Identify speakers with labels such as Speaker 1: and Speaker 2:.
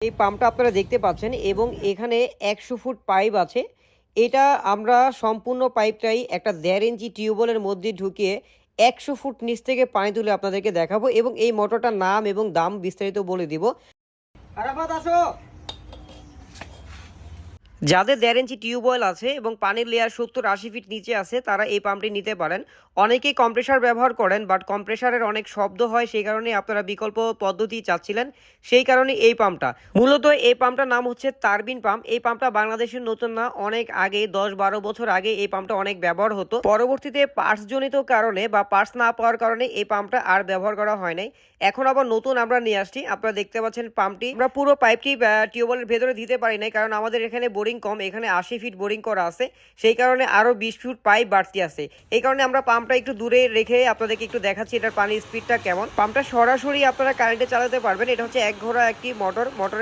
Speaker 1: এই পাম্পটা আপনারা দেখতে পাচ্ছেন এবং এখানে একশো ফুট পাইপ আছে। এটা আমরা সম্পূর্ণ পাইপটাই একটা দেড় ইঞ্চি টিউবওয়েলের মধ্যে ঢুকিয়ে একশো ফুট নিচ থেকে পানি তুলে আপনাদেরকে দেখাবো এবং এই মোটরটার নাম এবং দাম বিস্তারিত বলে দিব। আসো। যাদের দেড় ইঞ্চি টিউবওয়েল আছে এবং পানির লেয়ার সত্তর আশি ফিট নিচে আছে, তারা এই পাম্পটি নিতে পারেন। অনেকেই কম্প্রেসার ব্যবহার করেন বাট কম্প্রেসারের অনেক শব্দ হয়, সেই কারণে আপনারা বিকল্প পদ্ধতি চাচ্ছিলেন। সেই কারণে এই পাম্পটা মূলত এই পাম্পটার নাম হচ্ছে তারবিন পাম্প এই পাম্পটা বাংলাদেশের নতুন না, অনেক আগে, দশ বারো বছর আগে এই পাম্পটা অনেক ব্যবহার হতো। পরবর্তীতে পার্টস জনিত কারণে বা পার্টস না পাওয়ার কারণে এই পাম্পটা আর ব্যবহার করা হয় নাই। এখন আবার নতুন আমরা নিয়ে আসছি, আপনারা দেখতে পাচ্ছেন পাম্পটি আমরা পুরো পাইপটি টিউবওয়েলের ভেতরে দিতে পারি নাই, কারণ আমাদের এখানে বোরিং কম, এখানে আশি ফিট বোরিং করা আছে। সেই কারণে আরও বিশ ফিট পাইপ বাড়তি আছে। এই কারণে আমরা পাম্পটা একটু দূরে রেখে আপনাদেরকে একটু দেখাচ্ছি এটার পানির স্পিডটা কেমন। পাম্পটা সরাসরি আপনারা কারেন্টে চালাতে পারবেন। এটা হচ্ছে এক ঘোড়া একটি মোটর মোটরের